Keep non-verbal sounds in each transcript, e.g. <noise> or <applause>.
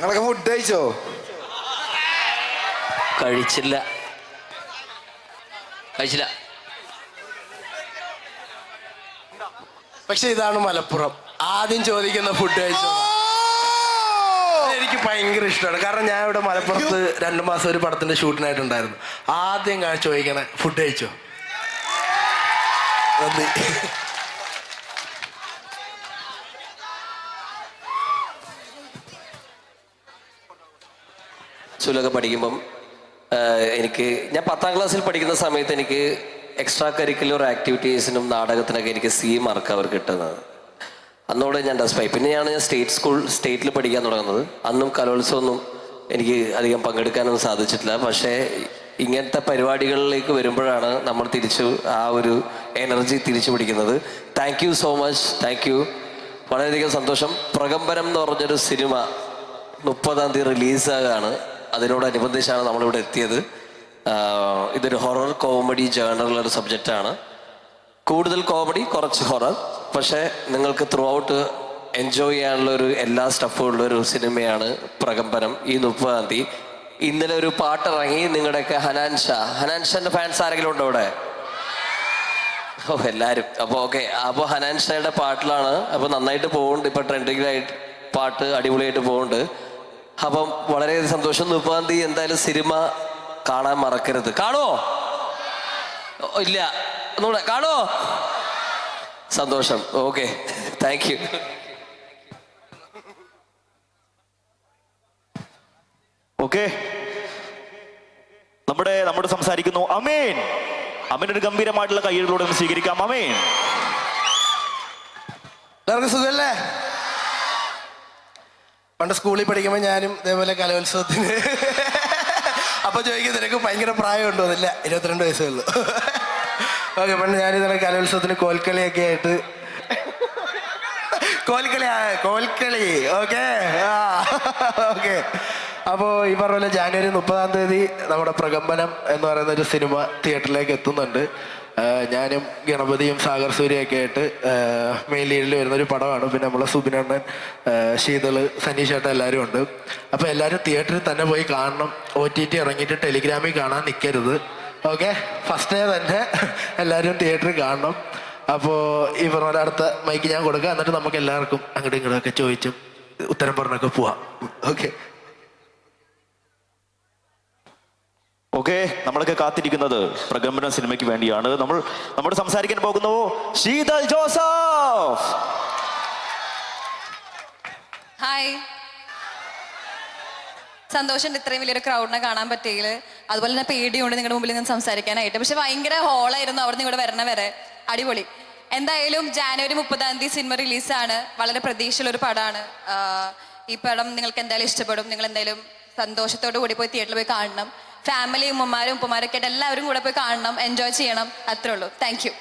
നിങ്ങളൊക്കെ ഫുഡ് കഴിച്ചോ? കഴിച്ചില്ല. കഴിച്ചില്ല. പക്ഷെ ഇതാണ് മലപ്പുറം. ആദ്യം ചോദിക്കുന്ന ഫുഡ് കഴിച്ചോ? എനിക്ക് ഭയങ്കര ഇഷ്ടമാണ്. കാരണം ഞാൻ ഇവിടെ മലപ്പുറത്ത് രണ്ടു മാസം ഒരു പടത്തിന്റെ ഷൂട്ടിനായിട്ടുണ്ടായിരുന്നു. ആദ്യം ചോദിക്കണേ ഫുഡ് കഴിച്ചോ? നന്ദി. സ്കൂലൊക്കെ പഠിക്കുമ്പം എനിക്ക് ഞാൻ പത്താം ക്ലാസ്സിൽ പഠിക്കുന്ന സമയത്ത് എനിക്ക് എക്സ്ട്രാ കരിക്കുലർ ആക്ടിവിറ്റീസിനും നാടകത്തിനൊക്കെ എനിക്ക് സി മാർക്ക് അവർ കിട്ടുന്നത്. അന്നോടെ ഞാൻ ഡസ്പായി പിന്നെയാണ് ഞാൻ സ്റ്റേറ്റ് സ്കൂൾ സ്റ്റേറ്റിൽ പഠിക്കാൻ തുടങ്ങുന്നത്. അന്നും കലോത്സവമൊന്നും എനിക്ക് അധികം പങ്കെടുക്കാനൊന്നും സാധിച്ചിട്ടില്ല. പക്ഷേ ഇങ്ങനത്തെ പരിപാടികളിലേക്ക് വരുമ്പോഴാണ് നമ്മൾ തിരിച്ചു ആ ഒരു എനർജി തിരിച്ചു പിടിക്കുന്നത്. Thank you so much thank you വളരെയധികം സന്തോഷം. പ്രകമ്പനം എന്ന് പറഞ്ഞൊരു സിനിമ മുപ്പതാം തീയതി റിലീസാകാണ് അതിനോടനുബന്ധിച്ചാണ് നമ്മളിവിടെ എത്തിയത്. ഇതൊരു ഹൊറർ കോമഡി ജേണറിലൊരു സബ്ജക്റ്റാണ്. കൂടുതൽ കോമഡി കുറച്ച് ഹൊറർ. പക്ഷേ നിങ്ങൾക്ക് ത്രൂ ഔട്ട് എൻജോയ് ചെയ്യാനുള്ള ഒരു എല്ലാ സ്റ്റഫും ഉള്ള ഒരു സിനിമയാണ് പ്രകമ്പനം. ഈ മുപ്പതാം തീയതി ഇന്നലെ ഒരു പാട്ട് ഇറങ്ങി നിങ്ങളുടെയൊക്കെ ഹനാൻ ഷാ. ഹനാൻ ഷാന്റെ ഫാൻസ് ആരെങ്കിലും ഉണ്ടോ ഇവിടെ ഓ എല്ലാവരും അപ്പോൾ ഓക്കെ. അപ്പോൾ ഹനാൻ ഷായുടെ പാട്ടിലാണ്. അപ്പോൾ നന്നായിട്ട് പോകുന്നുണ്ട് ഇപ്പോൾ ട്രെൻഡിങ്ങിലായിട്ട് പാട്ട് അടിപൊളിയായിട്ട് പോകുന്നുണ്ട് അപ്പം വളരെ സന്തോഷം. മുപ്പതാം തീയതി എന്തായാലും സിനിമ കാണാൻ മറക്കരുത്. കാണോ? ഇല്ല. ഒന്നുകൂടെ കാണോ? സന്തോഷം. ഓക്കെ. Thank you okay. നമ്മുടെ നമ്മുടെ സംസാരിക്കുന്നു അമേൻ. അമേൻ ഒരു ഗംഭീരമായിട്ടുള്ള കയ്യടികളോടെ ഒന്ന് സ്വീകരിക്കാം. അമേൻ. സുഖല്ലേ പണ്ട് സ്കൂളിൽ പഠിക്കുമ്പോൾ ഞാനും ഇതേപോലെ കലോത്സവത്തിന് <laughs> അപ്പൊ ചോദിക്കും നിനക്ക് ഭയങ്കര പ്രായമുണ്ടോ? അതില്ല ഇരുപത്തിരണ്ട് വയസ്സേ ഉള്ളൂ. <laughs> ഓക്കെ പണ്ട് ഞാൻ ഇതേ കലോത്സവത്തിന് കോൽക്കളിയൊക്കെ ആയിട്ട് <laughs> കോൽക്കളി കോൽക്കളി ഓക്കെ ആ ഓക്കെ. അപ്പോൾ ഈ പറഞ്ഞ പോലെ ജാനുവരി മുപ്പതാം തീയതി നമ്മുടെ പ്രകമ്പനം എന്ന് പറയുന്ന ഒരു സിനിമ തിയേറ്ററിലേക്ക് എത്തുന്നുണ്ട്. ഞാനും ഗണപതിയും സാഗർ സൂര്യയൊക്കെ ആയിട്ട് മെയിൻ ലീഡിൽ വരുന്ന ഒരു പടമാണ്. പിന്നെ നമ്മളെ സുബിനണ്ണൻ ശീതൾ സനീഷേട്ട എല്ലാവരും ഉണ്ട്. അപ്പോൾ എല്ലാവരും തിയേറ്ററിൽ തന്നെ പോയി കാണണം. ഒ ടി ടി ഇറങ്ങിയിട്ട് ടെലിഗ്രാമിൽ കാണാൻ നിൽക്കരുത് ഓക്കെ ഫസ്റ്റ് ഡേ തന്നെ എല്ലാവരും തിയേറ്ററിൽ കാണണം. അപ്പോൾ ഈ പറഞ്ഞ അടുത്ത മൈക്ക് ഞാൻ കൊടുക്കുക എന്നിട്ട് നമുക്ക് എല്ലാവർക്കും അങ്ങോട്ടും ഇങ്ങോട്ടൊക്കെ ചോദിച്ചും ഉത്തരം പറഞ്ഞൊക്കെ പോവാം. ഓക്കെ ഓക്കെ നമ്മളൊക്കെ കാത്തിരിക്കുന്നത് പ്രകമ്പന സിനിമയ്ക്ക് വേണ്ടിയാണ്. നമ്മൾ നമ്മൾ സംസാരിക്കാൻ പോകുന്നു ശീതൽ ജോസഫ്. ഹായ് സന്തോഷമുണ്ട് ഇത്രയും വലിയൊരു ക്രൗഡിനെ കാണാൻ പറ്റിയില്ല അതുപോലെ തന്നെ പേടിയുണ്ട് നിങ്ങളുടെ മുമ്പിൽ നിന്ന് സംസാരിക്കാനായിട്ട്. പക്ഷെ ഭയങ്കര ഹോളായിരുന്നു അവിടെ നിന്ന് ഇവിടെ വരണ വരെ. അടിപൊളി. എന്തായാലും ജാനുവരി മുപ്പതാം തീയതി സിനിമ റിലീസാണ് വളരെ പ്രതീക്ഷയുള്ള ഒരു പടമാണ് ഈ പടം നിങ്ങൾക്ക് എന്തായാലും ഇഷ്ടപ്പെടും. നിങ്ങൾ എന്തായാലും സന്തോഷത്തോടു കൂടി പോയി തിയേറ്ററിൽ പോയി കാണണം. ഫാമിലി ഉമ്മമാരും ഉപ്പമാരും ഒക്കെ ആയിട്ട് എല്ലാവരും കൂടെ പോയി കാണണം എൻജോയ് ചെയ്യണം. അത്രേ ഉള്ളൂ. Thank you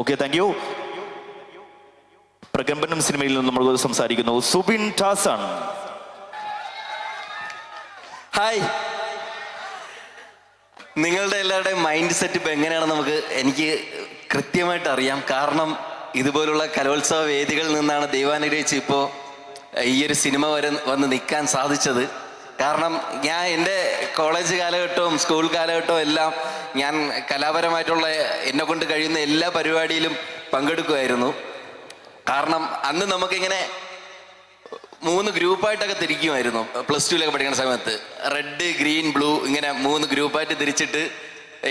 okay thank you Prakambanam സിനിമയിൽ നിന്ന് നമ്മൾ സംസാരിക്കുന്നു. സുബിൻ ടാസൺ. ഹായ് നിങ്ങളുടെ എല്ലാവരുടെയും മൈൻഡ് സെറ്റ് ഇപ്പം എങ്ങനെയാണ് നമുക്ക് എനിക്ക് കൃത്യമായിട്ട് അറിയാം. കാരണം ഇതുപോലുള്ള കലോത്സവ വേദികളിൽ നിന്നാണ് ദൈവാനുഗ്രഹിച്ച് ഇപ്പോൾ ഈ ഒരു സിനിമ വരെ വന്ന് നിൽക്കാൻ സാധിച്ചത്. കാരണം ഞാൻ എന്റെ കോളേജ് കാലഘട്ടവും സ്കൂൾ കാലഘട്ടവും എല്ലാം ഞാൻ കലാപരമായിട്ടുള്ള എന്നെ കൊണ്ട് കഴിയുന്ന എല്ലാ പരിപാടിയിലും പങ്കെടുക്കുമായിരുന്നു. കാരണം അന്ന് നമുക്കിങ്ങനെ മൂന്ന് ഗ്രൂപ്പായിട്ടൊക്കെ തിരിക്കുമായിരുന്നു. പ്ലസ് ടുവിലൊക്കെ പഠിക്കുന്ന സമയത്ത്. റെഡ് ഗ്രീൻ ബ്ലൂ ഇങ്ങനെ മൂന്ന് ഗ്രൂപ്പായിട്ട് തിരിച്ചിട്ട്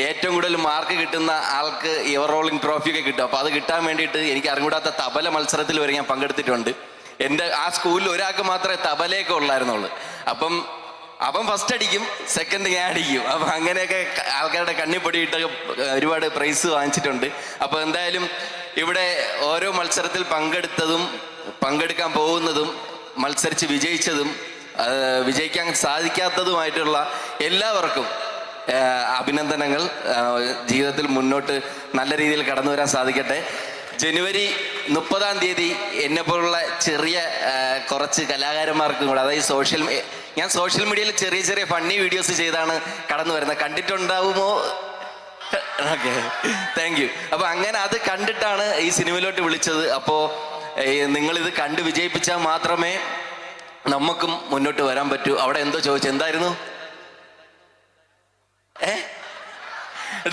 ഏറ്റവും കൂടുതൽ മാർക്ക് കിട്ടുന്ന ആൾക്ക് എവർ റോളിംഗ് ട്രോഫിയൊക്കെ കിട്ടും. അപ്പോൾ അത് കിട്ടാൻ വേണ്ടിയിട്ട് എനിക്ക് അറിഞ്ഞൂടാത്ത തബല മത്സരത്തിൽ വരെ ഞാൻ പങ്കെടുത്തിട്ടുണ്ട്. എന്റെ ആ സ്കൂളിൽ ഒരാൾക്ക് മാത്രമേ തബലയൊക്കെ ഉള്ളായിരുന്നുള്ളൂ. അപ്പം അവൻ ഫസ്റ്റ് അടിക്കും സെക്കൻഡ് ഞാൻ അടിക്കും. അപ്പം അങ്ങനെയൊക്കെ ആൾക്കാരുടെ ആൾക്കാരുടെ കണ്ണിപ്പൊടിയിട്ട് ഒരുപാട് പ്രൈസ് വാങ്ങിച്ചിട്ടുണ്ട്. അപ്പോൾ എന്തായാലും ഇവിടെ ഓരോ മത്സരത്തിൽ പങ്കെടുത്തതും പങ്കെടുക്കാൻ പോകുന്നതും മത്സരിച്ച് വിജയിച്ചതും വിജയിക്കാൻ സാധിക്കാത്തതുമായിട്ടുള്ള എല്ലാവർക്കും അഭിനന്ദനങ്ങൾ. ജീവിതത്തിൽ മുന്നോട്ട് നല്ല രീതിയിൽ കടന്നു വരാൻ സാധിക്കട്ടെ. ജനുവരി മുപ്പതാം തീയതി എന്നെ പോലുള്ള ചെറിയ കുറച്ച് കലാകാരന്മാർക്കും കൂടെ അതായത് സോഷ്യൽ ഞാൻ സോഷ്യൽ മീഡിയയിൽ ചെറിയ ചെറിയ ഫണ്ണി വീഡിയോസ് ചെയ്താണ് കടന്നു വരുന്നത്. കണ്ടിട്ടുണ്ടാവുമോ? ഓക്കെ. താങ്ക് യു അപ്പൊ അങ്ങനെ അത് കണ്ടിട്ടാണ് ഈ സിനിമയിലോട്ട് വിളിച്ചത്. അപ്പോ നിങ്ങൾ ഇത് കണ്ട് വിജയിപ്പിച്ചാൽ മാത്രമേ നമുക്കും മുന്നോട്ട് വരാൻ പറ്റൂ. അവിടെ എന്തോ ചോദിച്ചു. എന്തായിരുന്നു? ഏ?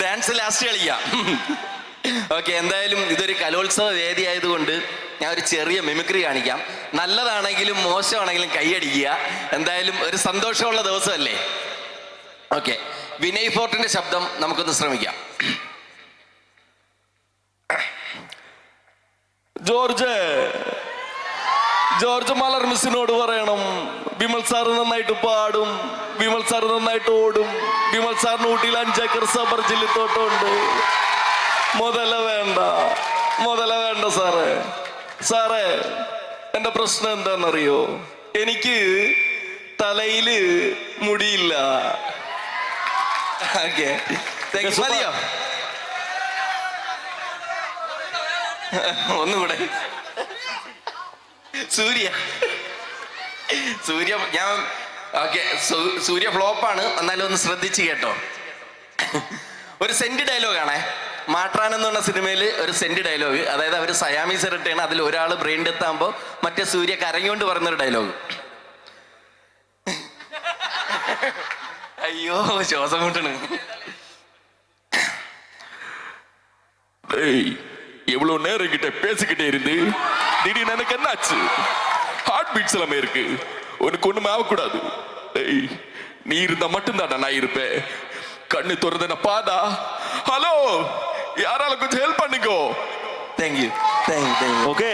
ഡാൻസ് ലാസ്റ്റ് കളിക്കാം ഓക്കെ എന്തായാലും ഇതൊരു കലോത്സവ വേദി ആയതുകൊണ്ട് ഞാൻ ഒരു ചെറിയ മിമിക്രി കാണിക്കാം. നല്ലതാണെങ്കിലും മോശമാണെങ്കിലും കൈയടിക്കുക. എന്തായാലും ഒരു സന്തോഷമുള്ള ദിവസമല്ലേ? ഓക്കെ വിനയ് ഫോർട്ടിന്റെ ശബ്ദം നമുക്കൊന്ന് ശ്രമിക്കാം. ജോർജ് ജോർജ് മലർ മിസ്സിനോട് പറയണം. വിമൽ സാർ നന്നായിട്ട് പാടും. വിമൽ സാർ നന്നായിട്ട് ഓടും. വിമൽ സാറിന് ഊട്ടിയിൽ അഞ്ചേക്കർ സബർ ജില്ലത്തോട്ടമുണ്ട്. മുതല വേണ്ട മുതല വേണ്ട സാറേ. സാറേ എന്റെ പ്രശ്നം എന്താണെന്നറിയോ? എനിക്ക് തലയിൽ മുടിയില്ല. ഓക്കെ മതിയോ? ഒന്നുകൂടെ. സൂര്യ. സൂര്യ ഞാൻ ഓക്കെ സൂര്യ ഫ്ലോപ്പാണ് എന്നാലും ഒന്ന് ശ്രദ്ധിച്ച് കേട്ടോ. ഒരു സെന്റ് ഡയലോഗ് ആണേ. മാട്രാൻ എന്ന് പറഞ്ഞ സിനിമയിൽ ഒരു സെന്റ് ഡയലോഗ് അതായത് അവർ സയാമീസ് ഇരട്ടാണ് അതിൽ ഒരാൾ ബ്രെയിൻ ഡെത്ത് ആകുമ്പോൾ മറ്റേ സൂര്യ കരഞ്ഞുകൊണ്ട് പറയുന്ന ഒരു ഡയലോഗ് അയ്യോ ശ്വാസം മുട്ടണ് ஏய் எவ்வளவு நேரம் கிட்ட பேசிக்கிட்டே இருந்து திடீர்னு எனக்கு என்னாச்சு ஹார்ட் பீட்ஸ் எல்லாமே இருக்கு உனக்கு ஒண்ணுமே ஆகக்கூடாது ஏய் நீ இருந்தா மட்டும்தாடா நான் இருப்பேன் கண்ணு திறந்த பாடா ஹலோ யாரால கொஞ்சம் ஹெல்ப் பண்ணிக்கோ thank you thank you thank you okay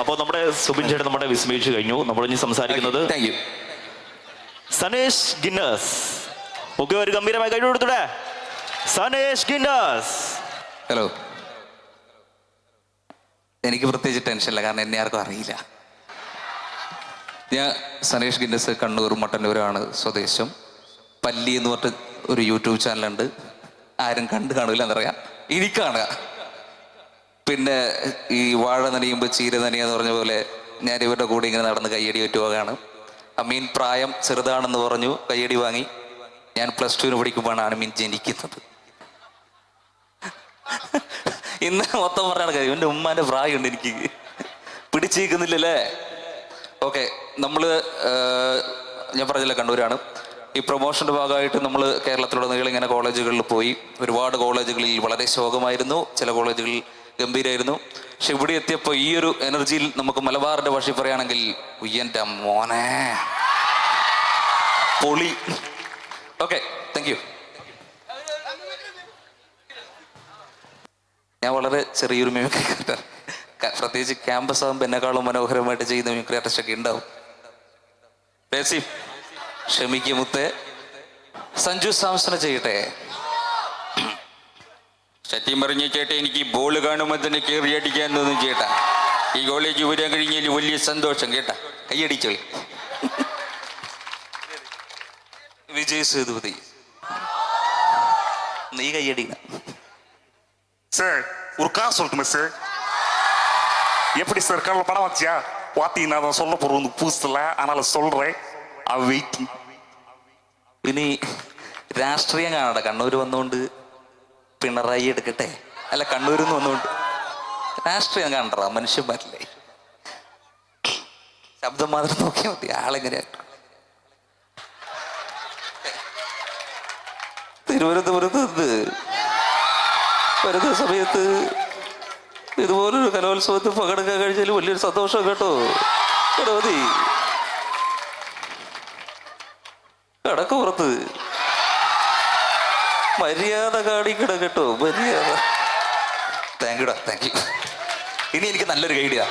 അപ്പോൾ നമ്മുടെ സുബിൻ ചേട്ടൻ നമ്മുടെ വിസ്മയിച്ചു കഴിഞ്ഞു നമ്മൾ ഇനി സംസാരിക്കുന്നത് thank you Sanesh Guinness okay ഒരു ഗംഭീരമായ കഴിവ് കൊടുത്തൂടെ സനേഷ് ഗിന്നസ് ഹലോ എനിക്ക് പ്രത്യേകിച്ച് ടെൻഷനില്ല കാരണം എന്നെ ആർക്കും അറിയില്ല ഞാൻ സനേഷ് ഗിന്നസ് കണ്ണൂർ മട്ടന്നൂരാണ് സ്വദേശം പല്ലി എന്ന് പറഞ്ഞിട്ട് ഒരു യൂട്യൂബ് ചാനലുണ്ട് ആരും കണ്ടു കാണില്ല എന്നറിയാം ഇനി പിന്നെ ഈ വാഴ നനയുമ്പോൾ ചീര നനയെന്ന് പറഞ്ഞ പോലെ ഞാൻ ഇവരുടെ കൂടെ ഇങ്ങനെ നടന്ന് കയ്യടി പറ്റുവാണ് അമീൻ പ്രായം ചെറുതാണെന്ന് പറഞ്ഞു കയ്യടി വാങ്ങി. ഞാൻ പ്ലസ് ടുവിന് പഠിക്കുമ്പോഴാണ് അമീൻ ജനിക്കുന്നത് ഇന്ന് മൊത്തം പറഞ്ഞാണ് കാര്യം എന്റെ ഉമ്മാന്റെ പ്രായമുണ്ട് എനിക്ക്. പിടിച്ചേക്കുന്നില്ലല്ലേ? ഓക്കെ നമ്മൾ ഞാൻ പറഞ്ഞില്ല കണ്ണൂരാണ്. ഈ പ്രൊമോഷന്റെ ഭാഗമായിട്ട് നമ്മൾ കേരളത്തിലുടനീളം ഇങ്ങനെ കോളേജുകളിൽ പോയി. ഒരുപാട് കോളേജുകളിൽ വളരെ ശോകമായിരുന്നു. ചില കോളേജുകളിൽ ഗംഭീരമായിരുന്നു പക്ഷെ ഇവിടെ എത്തിയപ്പോൾ ഈ ഒരു എനർജിയിൽ നമുക്ക് മലബാറിന്റെ ഭാഷയിൽ പറയുകയാണെങ്കിൽ ഉയ്യന്റെ മോനെ. പൊളി. ഓക്കെ താങ്ക് യു ഞാൻ വളരെ ചെറിയൊരു മിമിക്രി പ്രത്യേകിച്ച് ക്യാമ്പസ് ആകുമ്പോൾ എന്നെക്കാളും മനോഹരമായിട്ട് ചെയ്യുന്ന മിമിക്രി ആർട്ടിസ്റ്റ് ഒക്കെ ഉണ്ടാവും. ബേസി ക്ഷമിക്കും മുത്തേ സഞ്ജു സാംസനെ ചെയ്യട്ടെ സത്യം പറഞ്ഞ ചേട്ടാ എനിക്ക് ബോൾ കാണുമ്പോൾ തന്നെ കയറി അടിക്കാൻ തോന്നും ചേട്ടാ ഈ കോളേജ് വരാൻ കഴിഞ്ഞാൽ വലിയ സന്തോഷം കേട്ടാ കൈയടിച്ചോളി വിജയ് സേതുപതി നീ കയ്യടിന சார் ஒரு கார் சொல்லட்டுமா சார் எப்படி சார் கடவுள் படம் வச்சியா பார்த்தீங்கன்னா நான் சொல்ல போகிறோம் வந்து புதுசில் அதனால சொல்கிறேன் അവയ്ക്ക് ഇനി രാഷ്ട്രീയം കാണണ്ട കണ്ണൂർ വന്നുകൊണ്ട് പിണറായി എടുക്കട്ടെ. അല്ല കണ്ണൂരിൽ നിന്ന് വന്നുകൊണ്ട് രാഷ്ട്രീയം കാണണ്ട മനുഷ്യൻ പറ്റില്ലേ ശബ്ദം മാത്രം നോക്കിയാൽ മതി ആളെങ്ങനെ തിരുവനന്തപുരത്ത് ഇത് വരുന്ന സമയത്ത് ഇതുപോലൊരു കലോത്സവത്തിൽ പങ്കെടുക്കാൻ കഴിച്ചാൽ വലിയൊരു സന്തോഷം കേട്ടോ. കേട്ടോ മതി. കടക്കുപുറത്ത് മര്യാദ കാണിക്കട കേട്ടോ മര്യാദ. താങ്ക് യുടാ താങ്ക് യു ഇനി എനിക്ക് നല്ലൊരു ഗൈഡിയാ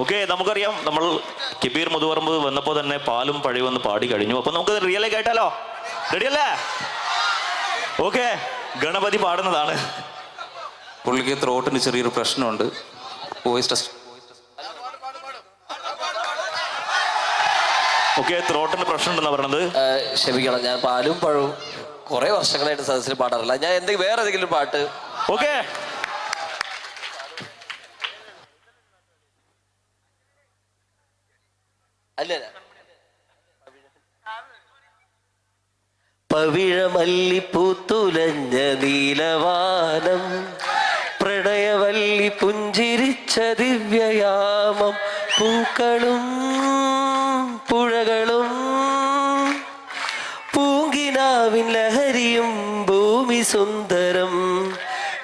ഓക്കെ നമുക്കറിയാം നമ്മൾ കിബീർ മുതുപറമ്പ് വന്നപ്പോൾ തന്നെ പാലും പഴയും വന്ന് പാടി കഴിഞ്ഞു. അപ്പൊ നമുക്ക് റിയലേക്ക് കേട്ടാലോ? റെഡിയല്ലേ ഓക്കെ ഗണപതി പാടുന്നതാണ്. പുള്ളിക്ക് ത്രോട്ടിന് ചെറിയൊരു പ്രശ്നമുണ്ട്. വോയിസ് ടെസ്റ്റ് ഓക്കെ ത്രോട്ടിന് പ്രശ്നം പറഞ്ഞത് ക്ഷമിക്കണം ഞാൻ പാലും പഴവും കുറെ വർഷങ്ങളായിട്ട് സദസ്സിൽ പാടാറില്ല. ഞാൻ എന്തെങ്കിലും വേറെ ഏതെങ്കിലും പാട്ട്? ഓക്കെ. അല്ല പവിഴമല്ലിപ്പൂത്തുലഞ്ഞ നീലവാനം പ്രണയവല്ലി പുഞ്ചിരിച്ച ദിവ്യയാമം പൂക്കളും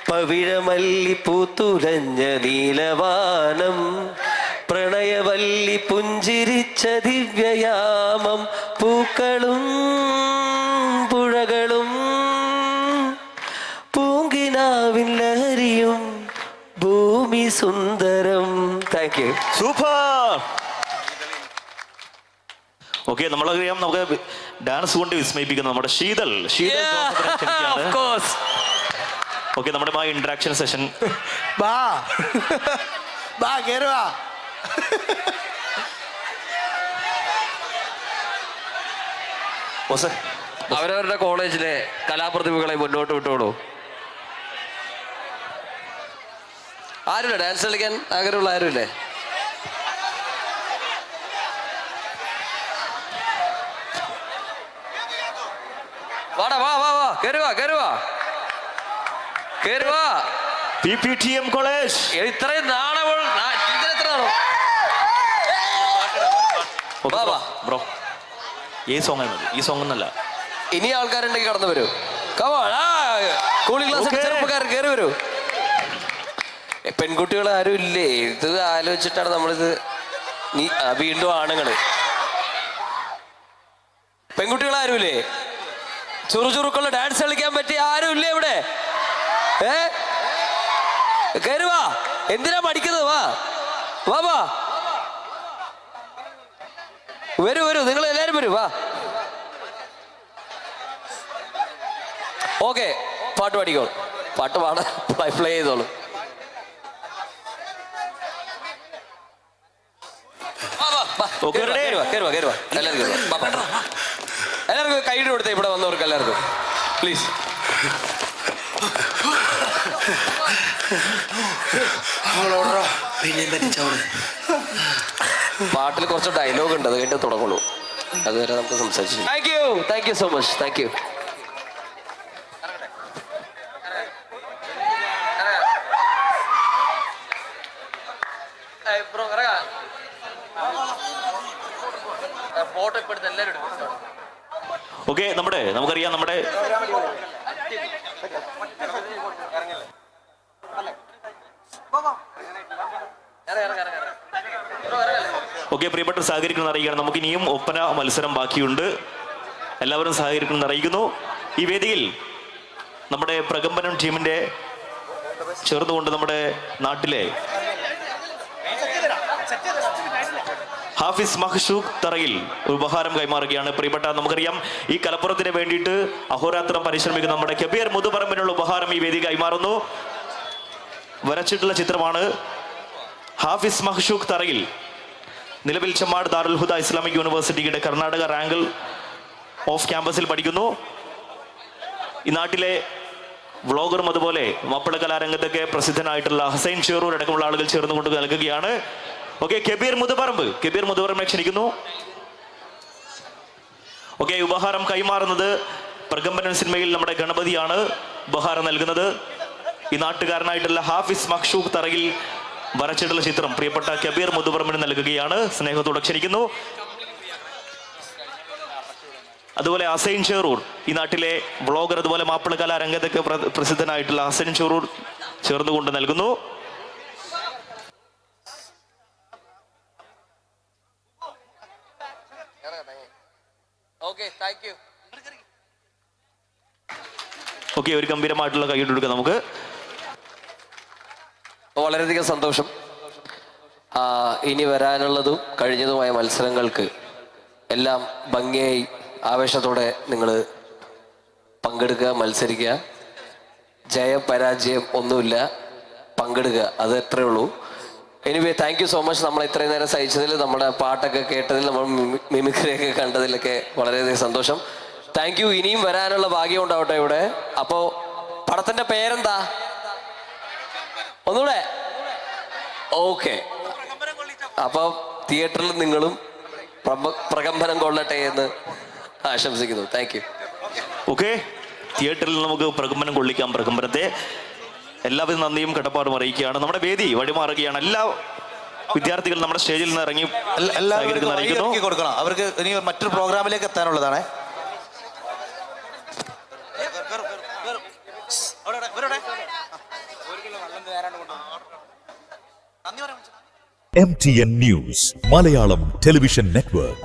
പവിഴമല്ലിപ്പൂത്തുലഞ്ഞ നീലവാനം പ്രണയവല്ലി പുഞ്ചിരിച്ച ദിവ്യയാമം പൂക്കളും പുഴകളും പൂങ്കിനാവിൻ ലഹരിയും ഭൂമി സുന്ദരം. താങ്ക് യു സൂപ്പർ ഓക്കെ നമ്മളറിയാം നമുക്ക് ഡാൻസ് കൊണ്ട് വിസ്മയിപ്പിക്കുന്ന നമ്മുടെ ശീതൽ. ശീതൽ ഓക്കെ നമ്മുടെ ആ ഇന്ററാക്ഷൻ സെഷൻ ബാ. ബാ കേറുവാ അവരവരുടെ കോളേജിലെ കലാപ്രതിഭകളെ മുന്നോട്ട് വിട്ടോളൂ. ആരുമില്ല? ഡാൻസ് കളിക്കാൻ ആഗ്രഹമുള്ള ആരുമില്ലേ? വാടാ വാ വാ വാ. കേറുവാ കേറുവാ കേറുവാ P P T M college ഇത്രയും നാണവൾ. ബ്രോ. ഈ സോങ് മതി. ഈ സോങ് ഒന്നല്ല. ഇനി ആൾക്കാരുണ്ടെങ്കിൽ കടന്നു വരൂ. ആ കൂളിംഗ് ക്ലാസ്. ചെറുപ്പക്കാർ കയറി വരൂ. പെൺകുട്ടികൾ ആരും ഇല്ലേ? ഇത് ആലോചിച്ചിട്ടാണ് നമ്മളിത് നീ വീണ്ടും ആണുങ്ങൾ. പെൺകുട്ടികൾ ആരുമില്ലേ ചുറുചുറുക്കുള്ള ഡാൻസ് കളിക്കാൻ പറ്റിയ ആരും ഇല്ലേ ഇവിടെ? ഏ? കയറുവാ. എന്തിനാ പഠിക്കുന്നത്? വാ. വാ വാ. വരൂ വരൂ. നിങ്ങൾ എല്ലാവരും വരൂ. വാ. ഓക്കെ പാട്ട് പാടിക്കോളൂ. പാട്ട് പാടാൻ പ്ലേ ചെയ്തോളൂ. എല്ലാവർക്കും കൈയ്യടി കൊടുത്തേ ഇവിടെ വന്നവർക്ക് എല്ലാവർക്കും. പ്ലീസ് പാട്ടിൽ കുറച്ച് ഡയലോഗ് ഉണ്ട് അത് കഴിഞ്ഞിട്ട് തുടങ്ങുള്ളൂ. അതുവരെ നമുക്ക് സംസാരിച്ചു. Thank you thank you so much thank you okay നമ്മുടെ നമുക്കറിയാം നമ്മുടെ ഓക്കെ പ്രിയപ്പെട്ട സഹകരിക്കണം അറിയിക്കണം. നമുക്ക് ഇനിയും ഒപ്പന മത്സരം ബാക്കിയുണ്ട്. എല്ലാവരും സഹകരിക്കണം അറിയിക്കുന്നു. ഈ വേദിയിൽ നമ്മുടെ പ്രകമ്പനം ടീമിന്റെ ചേർന്നുകൊണ്ട് നമ്മുടെ നാട്ടിലെ ഹാഫിസ് മഹ്ഷൂഖ് തറയിൽ ഒരു ഉപഹാരം കൈമാറുകയാണ്. പ്രിയപ്പെട്ട നമുക്കറിയാം ഈ കലപ്പുറത്തിന് വേണ്ടിയിട്ട് അഹോരാത്രം പരിശ്രമിക്കുന്ന നമ്മുടെ കബീർ മുതുപറമ്പിനുള്ള ഉപഹാരം ഈ വേദി കൈമാറുന്നു. വരച്ചിട്ടുള്ള ചിത്രമാണ് ഹാഫിസ് മഹ്ഷൂഖ് തറയിൽ നിലവിൽ ചെമ്മാട് ദാറുൽഹുദ ഇസ്ലാമിക് യൂണിവേഴ്സിറ്റിയുടെ കർണാടക റാങ്കിൽ ഓഫ് ക്യാമ്പസിൽ പഠിക്കുന്നു. ഈ നാട്ടിലെ വ്ളോഗറും അതുപോലെ മാപ്പിള കലാരംഗത്തൊക്കെ പ്രസിദ്ധനായിട്ടുള്ള ഹസൈൻ ഷെറൂർ അടക്കമുള്ള ആളുകൾ ചേർന്നുകൊണ്ട് നൽകുകയാണ്. ഓക്കെ കബീർ മുതുപറമ്പ്. കബീർ മുതുപറമ്പിനെ ക്ഷണിക്കുന്നു. ഓക്കെ ഉപഹാരം കൈമാറുന്നത് പ്രകമ്പനൻ സിനിമയിൽ നമ്മുടെ ഗണപതിയാണ് ഉപഹാരം നൽകുന്നത്. ഈ നാട്ടുകാരനായിട്ടുള്ള ഹാഫിസ് മഖ്ഷൂഖ് തറയിൽ വരച്ചിട്ടുള്ള ചിത്രം പ്രിയപ്പെട്ട കബീർ മുതുപറമ്പിന് നൽകുകയാണ്. സ്നേഹത്തോടെ ക്ഷണിക്കുന്നു. അതുപോലെ അസൈൻ ചെറൂർ ഈ നാട്ടിലെ ബ്ലോഗർ അതുപോലെ മാപ്പിള കലാ രംഗത്തൊക്കെ പ്ര- പ്രസിദ്ധനായിട്ടുള്ള അസൈൻ ചെറൂർ ചേർന്നുകൊണ്ട് നൽകുന്നു. ഓക്കെ ഒരു ഗംഭീരമായിട്ടുള്ള കൈയിട്ടെടുക്കാം കൊടുക്കാം നമുക്ക് വളരെയധികം സന്തോഷം. ഇനി വരാനുള്ളതും കഴിഞ്ഞതുമായ മത്സരങ്ങൾക്ക് എല്ലാം ഭംഗിയായി ആവേശത്തോടെ നിങ്ങൾ പങ്കെടുക്കുക മത്സരിക്കുക. ജയം പരാജയം ഒന്നുമില്ല. പങ്കെടുക്കുക അത് എത്രയേ ഉള്ളൂ. Anyway thank you so much നമ്മൾ ഇത്രയും നേരം സഹിച്ചതിൽ നമ്മുടെ പാട്ടൊക്കെ കേട്ടതിൽ നമ്മൾ മിമിക്രിയൊക്കെ കണ്ടതിലൊക്കെ വളരെയധികം സന്തോഷം. താങ്ക് യു ഇനിയും വരാനുള്ള ഭാഗ്യം ഉണ്ടാവട്ടെ ഇവിടെ. അപ്പോൾ പടത്തിന്റെ പേരെന്താ? ഒന്നുകൂടെ? ഓക്കെ. അപ്പൊ തിയേറ്ററിൽ നിങ്ങളും പ്രകമ്പനം കൊള്ളട്ടെ എന്ന് ആശംസിക്കുന്നു. താങ്ക് യു ഓക്കെ തിയേറ്ററിൽ നമുക്ക് പ്രകമ്പനം കൊള്ളിക്കാം പ്രകമ്പനത്തെ. എല്ലാവിധ നന്ദിയും കടപ്പാടും അറിയിക്കുകയാണ്. നമ്മുടെ വേദി വഴിമാറുകയാണ്. എല്ലാ വിദ്യാർത്ഥികൾ നമ്മുടെ സ്റ്റേജിൽ നിന്ന് ഇറങ്ങി അറിയിക്കുന്നു. അവർക്ക് ഇനി മറ്റൊരു പ്രോഗ്രാമിലേക്ക് എത്താനുള്ളതാണ്. MTN News, Malayalam Television Network.